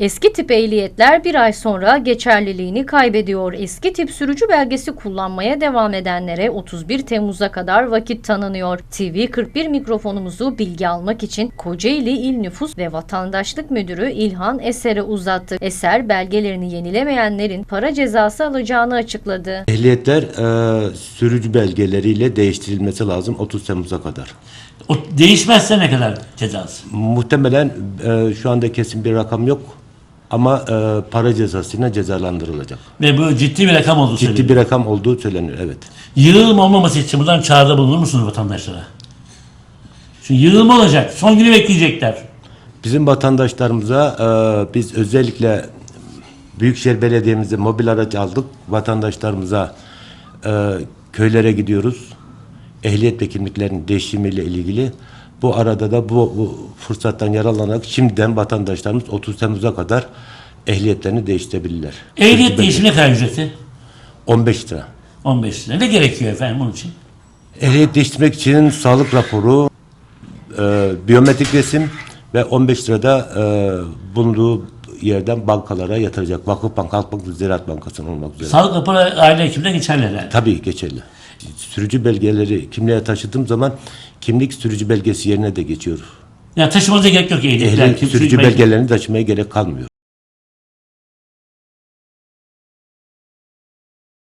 Eski tip ehliyetler bir ay sonra geçerliliğini kaybediyor. Eski tip sürücü belgesi kullanmaya devam edenlere 31 Temmuz'a kadar vakit tanınıyor. TV41 mikrofonumuzu bilgi almak için Kocaeli İl Nüfus ve Vatandaşlık Müdürü İlhan Eser'e uzattı. Eser belgelerini yenilemeyenlerin para cezası alacağını açıkladı. Ehliyetler e, sürücü belgeleriyle değiştirilmesi lazım 30 Temmuz'a kadar. O değişmezse ne kadar cezası? Muhtemelen e, şu anda kesin bir rakam yok ama e, para cezasıyla cezalandırılacak. Ve bu ciddi bir rakam olduğu Ciddi söyleniyor. bir rakam olduğu söyleniyor evet. Yığılma olmaması için buradan çağrıda bulunur musunuz vatandaşlara? Çünkü yığılma olacak. Son günü bekleyecekler. Bizim vatandaşlarımıza e, biz özellikle Büyükşehir Belediye'mize mobil araç aldık. Vatandaşlarımıza e, köylere gidiyoruz. Ehliyet ve kimliklerin değişimiyle ilgili. Bu arada da bu, bu fırsattan yararlanarak şimdiden vatandaşlarımız 30 Temmuz'a kadar ehliyetlerini değiştirebilirler. Ehliyet değişimi ne kadar ücreti? belge- 15 lira. 15 lira. Ne gerekiyor efendim bunun için? Ehliyet değiştirmek için sağlık raporu, e, biyometrik resim ve 15 lirada e, bulunduğu yerden bankalara yatıracak. Vakıfbank, Halkbank, Ziraat Bankası'nın olmak üzere. Sağlık raporu aile hekimine geçerli herhalde. Tabii geçerli. Sürücü belgeleri kimliğe taşıdığım zaman kimlik sürücü belgesi yerine de geçiyor. Yani taşımanıza gerek yok. Ehliyet Kim- sürücü belge- belgelerini taşımaya gerek kalmıyor.